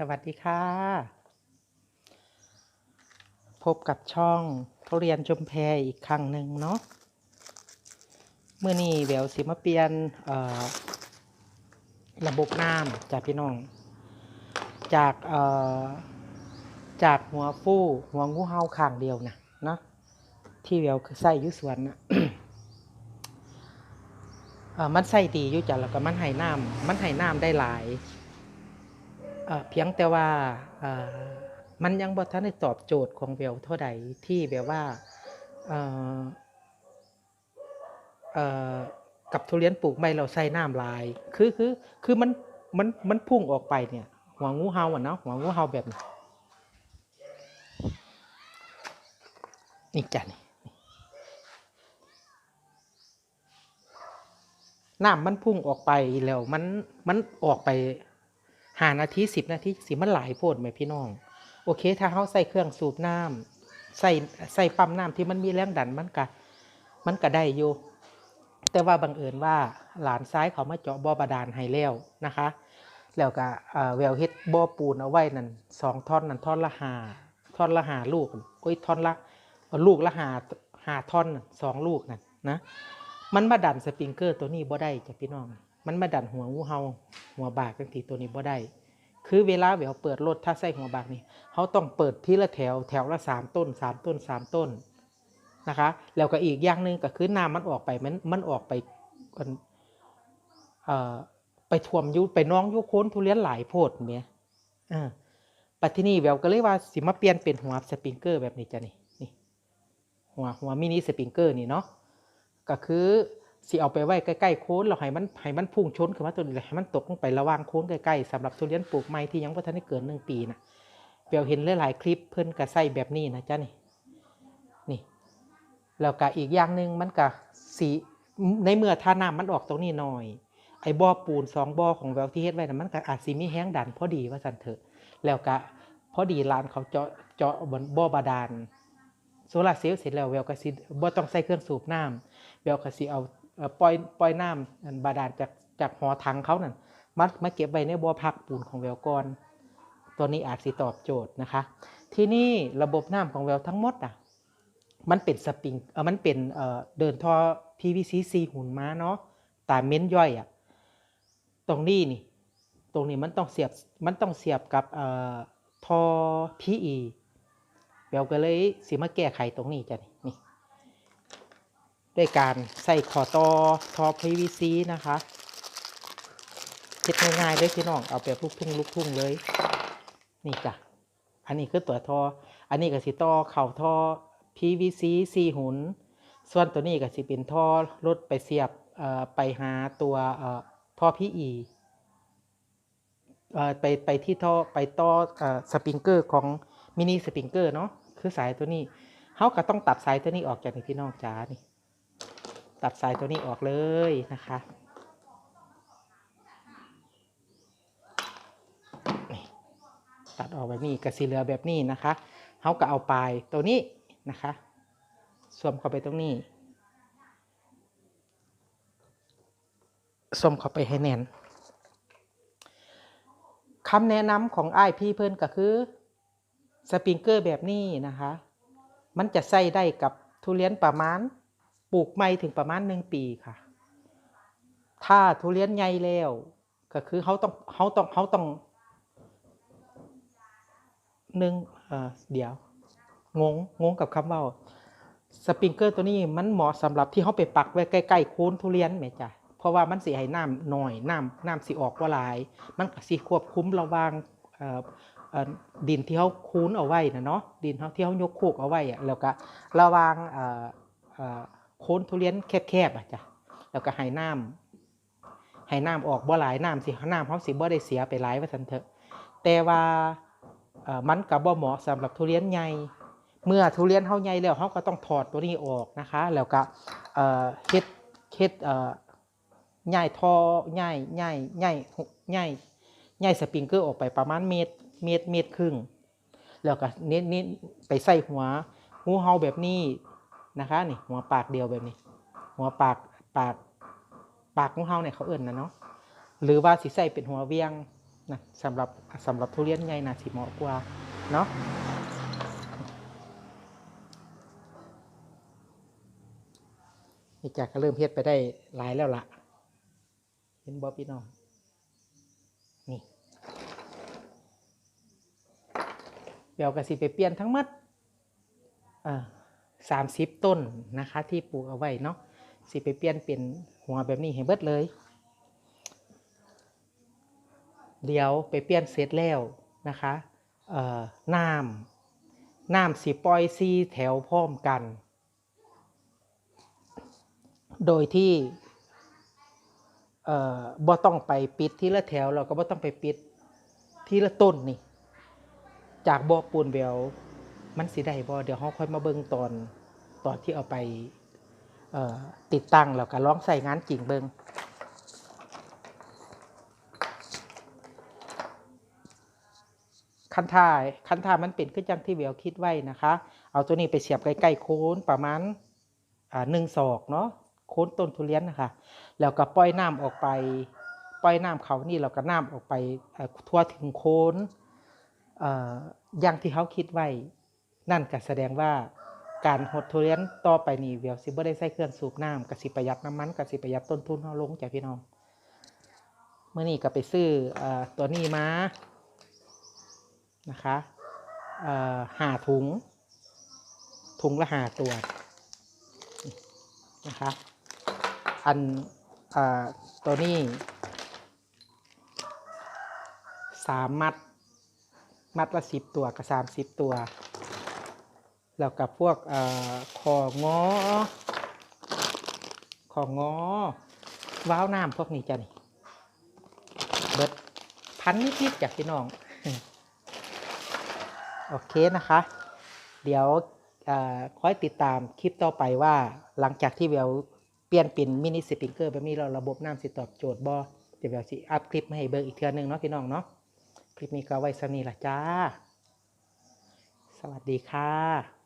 สวัสดีค่ะ พบกับช่องทุเรียนชมแพอีกครั้งหนึ่งเนาะเมื่อนี้เดี๋ยวสิมาเปลี่ยนระบบน้ำจากพี่น้อง จากจากหัวฟู่หัวงูเห่าข้างเดียวนะเนาะที่เดี๋ยวใส่ยุสวนนะเอ่อมันใส่ดีอยู่จ้ะแล้วก็มันให้น้ำมันให้น้ำได้หลาย เพียงแต่ว่ามันยังบ่ทันได้ตอบโจทย์ของเวลเท่าใดที่แบบว่ากับทุเรียนปลูกใบเราใส่น้ำลาย คือคือคือมันมันมันพุ่งออกไปเนี่ย หัวงูเห่าอะเนาะหัวงูเห่าแบบนี้นี่จ้ะนี่น้ำมันพุ่งออกไปแล้วมันมันออกไป หานาทีสิบนาทีสิมันหลายโพดไหมพี่น้อง โอเค ถ้าเขาใส่เครื่องสูบน้ำใส่ใส่ปั๊มน้ำที่มันมีแรงดันมันก็มันก็ได้อยู่ แต่ว่าบังเอิญว่าหลานซ้ายเขามาเจาะบ่อบาดาลให้แล้วนะคะ แล้วก็เอ่อแววเฮ็ดบ่อปูนเอาไว้นั่นสองท่อนนั่นท่อนละหาท่อนละหาลูกโอ้ยท่อนละลูกละหาหาท่อนสองลูกนั่นนะมันมาดันสปริงเกอร์ตัวนี้บ่ได้จ้ะพี่น้อง มันมาดันหัวงูเห่าหัวบากจังทีตัวนี้บ่ได้ คือเวลาเวลเปิดรถถ้าใส่หัวบากนี่เขาต้องเปิดทีละแถวแถวละสามต้นสามต้นสามต้นนะคะ แล้วก็อีกอย่างหนึ่งก็คือน้ำมันออกไปมันมันออกไปอันเอ่อไปท่วมยุไปน้องยุโค้นทุเรียนหลายโพดเมียอ่าปัจจุบันแววก็เลยว่าสิมาเปลี่ยนเป็นหัวสปริงเกอร์แบบนี้จ้ะนี่นี่หัวหัวมินิสปริงเกอร์นี่เนาะก็คือ สิเอาไปไว้ใกล้ๆโค้นเราให้มันให้มันพุ่งชนขึ้นมาตัวนี้ให้มันตกลงไประว่างโค้นใกล้ๆสำหรับทุเรียนปลูกใหม่ที่ยังบ่ทันได้เกินหนึ่งปีนะเปียวเห็นหลายๆคลิปเพิ่นก็ใส่แบบนี้นะจ๊ะนี่นี่แล้วก็อีกอย่างหนึ่งมันก็สีในเมื่อท่าน้ำมันออกตรงนี้หน่อยไอ้บ่อปูนสองบ่อของแววที่เฮ็ดไว้นะมันก็อาจสิมีแห้งดันพอดีว่าซั่นเถอะ แล้วก็พอดีร้านเขาเจาะเจาะบนบ่อบาดาลโซลาเซลล์เสร็จแล้วแววก็สิบ่ต้องใส่เครื่องสูบน้ำเบลก็สิเอา ปล่อยปล่อยน้ำบาดาลจากจากหอถังเขานั่นมามาเก็บไว้ในบ่อพักปูนของแววก่อนตัวนี้อาจสิตอบโจทย์นะคะ ที่นี่ระบบน้ำของแววทั้งหมดอะมันเป็นสปริงเออมันเป็นเอ่อเดินท่อ PVC ซีหุ่นม้าเนาะตามเม้นย่อยอะตรงนี้นี่ตรงนี้มันต้องเสียบมันต้องเสียบกับเอ่อท่อ PE แววก็เลยสิมาแก้ไขตรงนี้จ้ะนี่ ด้วยการใส่ขอตอทอ PVC นะคะเช็ดง่ายๆเลยพี่น้องเอาแบบลูกทุ่งลูกทุ่งเลย นี่จ้ะอันนี้คือตัวทอ อันนี้ก็สิต่อเข่าท่อ PVC สี่หุน ส่วนตัวนี้ก็สิเป็นท่อรถไปเสียบไปหาตัวท่อ PE เอ่อไปไปที่ท่อไปต่ออสปริงเกอร์ของมินิสปริงเกอร์เนาะคือสายตัวนี้เขาก็ต้องตัดสายตัวนี้ออกจากในพี่น้องจ้านี่ ตัดสายตัวนี้ออกเลยนะคะตัดออกแบบนี้กระสีเหลือแบบนี้นะคะเขาก็เอาปลายตัวนี้นะคะสวมเข้าไปตรงนี้สวมเข้าไปให้แน่นคำแนะนำของไอ้พี่เพิ่นก็คือสปริงเกอร์แบบนี้นะคะ มันจะใส่ได้กับทุเรียนประมาณ ปลูกใหม่ถึงประมาณหนึ่งปีค่ะ ถ้าทุเรียนใหญ่แล้วก็คือเขาต้องเขาต้องเขาต้องหนึ่งเออเดี๋ยว งงงงกับคำว่าสปริงเกอร์ตัวนี้มันเหมาะสำหรับที่เขาไปปักไว้ใกล้ๆโคนทุเรียนไหมจ๊ะเพราะว่ามันสีให้น้ำหน่อยน้ำน้ำสีออกว่าหลาย มันสีควบคุมระวางดินที่เขาคูนเอาไว้นะเนาะดินที่เขายกโคกเอาไว้อะแล้วก็ระวาง โคนทุเรียนแคบๆอะจ้ะแล้วก็ให้น้ำให้น้ำออกบ่หลายน้ำสิน้ำเขาสิบ่ได้เสียไปหลายว่าซั่นเถอะ แต่ว่ามันก็บ่เหมาะสำหรับทุเรียนใหญ่เมื่อทุเรียนเฮาใหญ่แล้วเฮาก็ต้องถอดตัวนี้ออกนะคะ แล้วก็เฮ็ดเฮ็ดเอ่อใหญ่ท่อใหญ่ใหญ่ใหญ่ใหญ่ใหญ่สปริงเกอร์ออกไปประมาณเมตรเมตรเมตรครึ่งแล้วก็เน้นเน้นไปใส่หัวหูเฮาแบบนี้ นะคะนี่หัวปากเดียวแบบนี้ หัวปากปากปากของเฮาเนี่ยเขาเอิ่นนะเนาะหรือว่าสิใส่เป็นหัวเวียงนะสำหรับสำหรับทุเรียนใหญ่น่าสิเหมาะกว่าเนาะนี่จากก็เริ่มเฮ็ดไปได้หลายแล้วล่ะเห็นบอพี่น้องนี่เดี๋ยวกสิไปเปลี่ยนทั้งหมดสา มสิบต้นนะคะ ที่ปลูกเอาไว้เนาะสิไปเปลี่ยนเป็นหัวแบบนี้ให้เบิดเลยเดี๋ยวไปเปลี่ยนเสร็จแล้วนะคะเอ่อน้ำน้ำสีปล่อยซีแถวพร้อมกัน โดยที่เอ่อบ่ต้องไปปิดทีละแถวเราก็บ่ต้องไปปิดทีละต้นนี่ จากบ่อปูนแวว มันสิได้บ่เดี๋ยวเราค่อยมาเบิ่งตอนตอนที่เอาไปติดตั้งแล้วก็ลองใส่งานจริงเบิ่งคันท่ายคันท่ามันเป็นขึ้นจังที่เวลคิดไว้นะคะ เอาตัวนี้ไปเสียบใกล้ๆโคนประมาณหนึ่งศอกเนาะโคนต้นทุเรียนนะคะ แล้วก็ปล่อยน้ำออกไป ปล่อยน้ำเขานี่เราก็น้ำออกไปทั่วถึงโคนออย่างที่เขาคิดไว้ นั่นก็แสดงว่าการหดทุเรียนต่อไปนี่เวลสิบ่ได้ใส่เครื่องสูบน้ำกสิประหยัดน้ำมันกสิประหยัดต้นทุนเขาลงจ้ะพี่น้องเมื่อนี้ก็ไปซื้ออตัวนี้มานะคะหาถุง ถุงละหาตัวนะคะอันอตัวนี้สามมัด มัดละสิบตัวกับสามสิบตัว แล้วกับพวกเอ่อของอของอว้าวน้ำพวกนี้จ้ะนี่เบิดพันนิดๆจากพี่น้อง โอเคนะคะ เดี๋ยวอคอยติดตามคลิปต่อไปว่าหลังจากที่เวลเปลี่ยนเป็นมินิสปริงเกอร์แบบนี้เราระบบน้ำสิตอบโจทย์บอเดี๋ยวเวลสิอัพคลิปมาให้เบิร์อีกเทือนึงเนาะพี่น้องเนาะคลิปนี้ก็ไว้สำนีละจ้า สวัสดีค่ะ